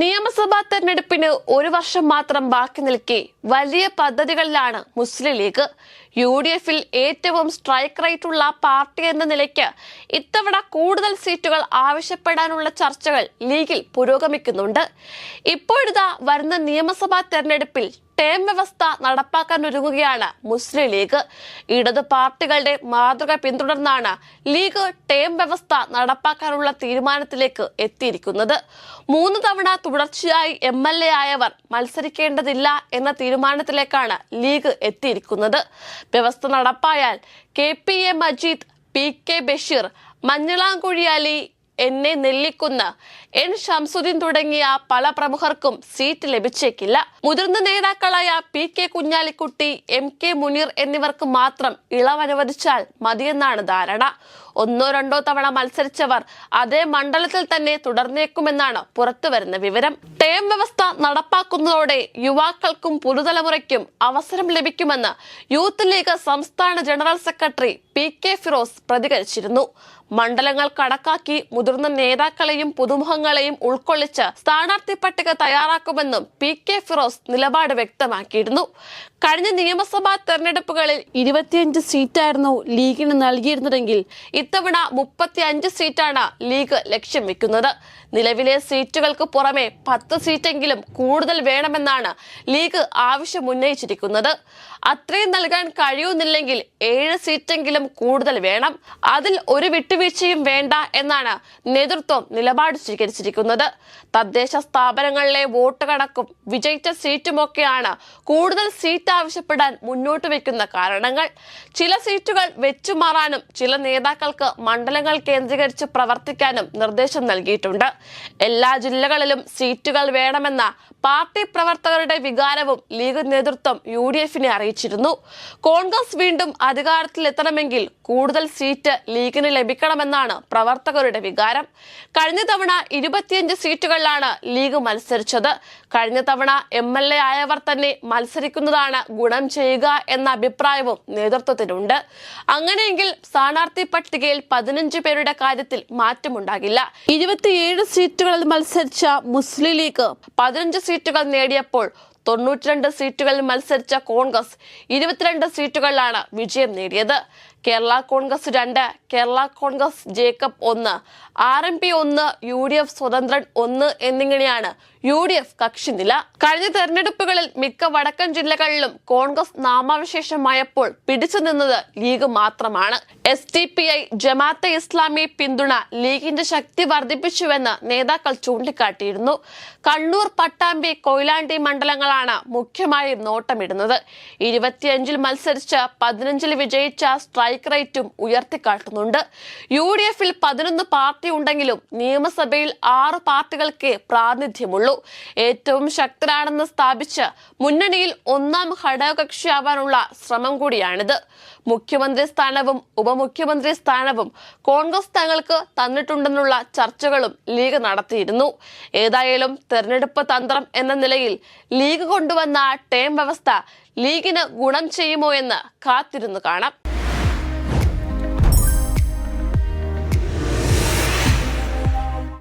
നിയമസഭാ തെരഞ്ഞെടുപ്പിന് ഒരു വർഷം മാത്രം ബാക്കി നിൽക്കെ വലിയ പദ്ധതികളിലാണ് മുസ്ലിം ലീഗ്. യു ഡി എഫിൽ ഏറ്റവും സ്ട്രൈക്ക് റേറ്റ് ഉള്ള പാർട്ടി എന്ന നിലയ്ക്ക് ഇത്തവണ കൂടുതൽ സീറ്റുകൾ ആവശ്യപ്പെടാനുള്ള ചർച്ചകൾ ലീഗിൽ പുരോഗമിക്കുന്നുണ്ട്. ഇപ്പോഴിതാ വരുന്ന നിയമസഭാ തെരഞ്ഞെടുപ്പിൽ ടേം വ്യവസ്ഥ നടപ്പാക്കാൻ ഒരുങ്ങുകയാണ് മുസ്ലിം ലീഗ്. ഇടത് പാർട്ടികളുടെ മാതൃക പിന്തുടർന്നാണ് ലീഗ് ടേം വ്യവസ്ഥ നടപ്പാക്കാനുള്ള തീരുമാനത്തിലേക്ക് എത്തിയിരിക്കുന്നത്. മൂന്ന് തവണ തുടർച്ചയായി എം എൽ എ ആയവർ മത്സരിക്കേണ്ടതില്ല എന്ന തീരുമാനത്തിലേക്കാണ് ലീഗ് എത്തിയിരിക്കുന്നത്. വ്യവസ്ഥ നടപ്പായാൽ K P A Majeed P K Basheer Manjalamkuzhi Ali എന്നെ നെല്ലിക്കുന്ന് എൻ ഷംസുദ്ദീൻ തുടങ്ങിയ പല പ്രമുഖർക്കും സീറ്റ് ലഭിച്ചേക്കില്ല. മുതിർന്ന നേതാക്കളായ P K Kunhalikutty M K Muneer എന്നിവർക്ക് മാത്രം ഇളവനുവദിച്ചാൽ മതിയെന്നാണ് ധാരണ. ഒന്നോ രണ്ടോ തവണ മത്സരിച്ചവർ അതേ മണ്ഡലത്തിൽ തന്നെ തുടർന്നേക്കുമെന്നാണ് പുറത്തുവരുന്ന വിവരം. ടേം വ്യവസ്ഥ നടപ്പാക്കുന്നതോടെ യുവാക്കൾക്കും പുതുതലമുറയ്ക്കും അവസരം ലഭിക്കുമെന്ന് യൂത്ത് ലീഗ് സംസ്ഥാന general secretary P K Firoz പ്രതികരിച്ചിരുന്നു. മണ്ഡലങ്ങൾ കണക്കാക്കി മുതിർന്ന നേതാക്കളെയും പുതുമുഖങ്ങളെയും ഉൾക്കൊള്ളിച്ച് സ്ഥാനാർത്ഥി പട്ടിക തയ്യാറാക്കുമെന്നും പി കെ ഫിറോസ് നിലപാട് വ്യക്തമാക്കിയിരുന്നു. കഴിഞ്ഞ നിയമസഭാ തെരഞ്ഞെടുപ്പുകളിൽ ഇരുപത്തിയഞ്ച് സീറ്റായിരുന്നു ലീഗിന് നൽകിയിരുന്നതെങ്കിൽ ഇത്തവണ മുപ്പത്തി അഞ്ച് സീറ്റാണ് ലീഗ് ലക്ഷ്യം വെക്കുന്നത്. നിലവിലെ സീറ്റുകൾക്ക് പുറമെ പത്ത് സീറ്റെങ്കിലും കൂടുതൽ വേണമെന്നാണ് ലീഗ് ആവശ്യമുന്നയിച്ചിരിക്കുന്നത് അത്രയും നൽകാൻ കഴിയുന്നില്ലെങ്കിൽ ഏഴ് സീറ്റെങ്കിലും കൂടുതൽ വേണം. അതിൽ ഒരു വിട്ടുവീഴ്ചയും വേണ്ട എന്നാണ് നേതൃത്വം നിലപാട് സ്വീകരിച്ചിരിക്കുന്നത്. തദ്ദേശ സ്ഥാപനങ്ങളിലെ വോട്ട് കണക്കും വിജയിച്ച സീറ്റുമൊക്കെയാണ് കൂടുതൽ സീറ്റ് ആവശ്യപ്പെടാൻ മുന്നോട്ട് വെക്കുന്ന കാരണങ്ങൾ. ചില സീറ്റുകൾ വെച്ചുമാറാനും ചില നേതാക്കൾക്ക് മണ്ഡലങ്ങൾ കേന്ദ്രീകരിച്ച് പ്രവർത്തിക്കാനും നിർദ്ദേശം നൽകിയിട്ടുണ്ട്. എല്ലാ ജില്ലകളിലും സീറ്റുകൾ വേണമെന്ന പാർട്ടി പ്രവർത്തകരുടെ വികാരവും ലീഗ് നേതൃത്വം യു ഡി എഫിനെ അറിയിച്ചിരുന്നു. കോൺഗ്രസ് വീണ്ടും അധികാരത്തിലെത്തണമെങ്കിൽ കൂടുതൽ സീറ്റ് ലീഗിന് ലഭിക്കണമെന്നാണ് പ്രവർത്തകരുടെ വികാരം. കഴിഞ്ഞ തവണ ഇരുപത്തിയഞ്ച് സീറ്റുകളിലാണ് ലീഗ് മത്സരിച്ചത്. കഴിഞ്ഞ തവണ എം എൽ എ ആയവർ തന്നെ മത്സരിക്കുന്നതാണ് ഗുണം ചെയ്യുക എന്ന അഭിപ്രായവും നേതൃത്വത്തിനുണ്ട്. അങ്ങനെയെങ്കിൽ സ്ഥാനാർത്ഥി പട്ടികയിൽ പതിനഞ്ച് പേരുടെ കാര്യത്തിൽ മാറ്റമുണ്ടാകില്ല. ഇരുപത്തിയേഴ് സീറ്റുകളിൽ മത്സരിച്ച മുസ്ലിം ലീഗ് പതിനഞ്ച് സീറ്റുകൾ നേടിയപ്പോൾ തൊണ്ണൂറ്റിരണ്ട് സീറ്റുകളിൽ മത്സരിച്ച കോൺഗ്രസ് ഇരുപത്തിരണ്ട് സീറ്റുകളിലാണ് വിജയം നേടിയത്. കേരള കോൺഗ്രസ് രണ്ട് കേരള കോൺഗ്രസ് ജേക്കബ് ഒന്ന് ആർ എം പി ഒന്ന് യു ഡി എഫ് സ്വതന്ത്രൻ ഒന്ന് എന്നിങ്ങനെയാണ് യു ഡി എഫ് കക്ഷിനില കഴിഞ്ഞ തെരഞ്ഞെടുപ്പുകളിൽ മിക്ക വടക്കൻ ജില്ലകളിലും കോൺഗ്രസ് നാമാവശേഷമായപ്പോൾ പിടിച്ചു നിന്നത് ലീഗ് മാത്രമാണ്. S T P I Jamaat-e Islami പിന്തുണ ലീഗിന്റെ ശക്തി വർദ്ധിപ്പിച്ചുവെന്ന് നേതാക്കൾ ചൂണ്ടിക്കാട്ടിയിരുന്നു. കണ്ണൂർ പട്ടാമ്പി കൊയിലാണ്ടി മണ്ഡലങ്ങളാണ് മുഖ്യമായും നോട്ടമിടുന്നത്. ഇരുപത്തിയഞ്ചിൽ മത്സരിച്ച് പതിനഞ്ചിൽ വിജയിച്ച സ്ട്രൈക്ക് റേറ്റും ഉയർത്തിക്കാട്ടുന്നുണ്ട്. യു ഡി എഫിൽ പതിനൊന്ന് പാർട്ടി ഉണ്ടെങ്കിലും നിയമസഭയിൽ ആറ് പാർട്ടികൾക്ക് പ്രാതിനിധ്യമുള്ളൂ. ഏറ്റവും ശക്തരാണെന്ന് സ്ഥാപിച്ച് മുന്നണിയിൽ ഒന്നാം ഘടകകക്ഷിയാവാനുള്ള ശ്രമം കൂടിയാണിത്. മുഖ്യമന്ത്രി സ്ഥാനവും ഉപമുഖ്യമന്ത്രി സ്ഥാനവും കോൺഗ്രസ് തങ്ങൾക്ക് തന്നിട്ടുണ്ടെന്നുള്ള ചർച്ചകളും ലീഗ് നടത്തിയിരുന്നു. ഏതായാലും തെരഞ്ഞെടുപ്പ് തന്ത്രം എന്ന നിലയിൽ ലീഗ് കൊണ്ടുവന്ന ടേം വ്യവസ്ഥ ലീഗിന് ഗുണം ചെയ്യുമോ എന്ന് കാത്തിരുന്നു കാണാം.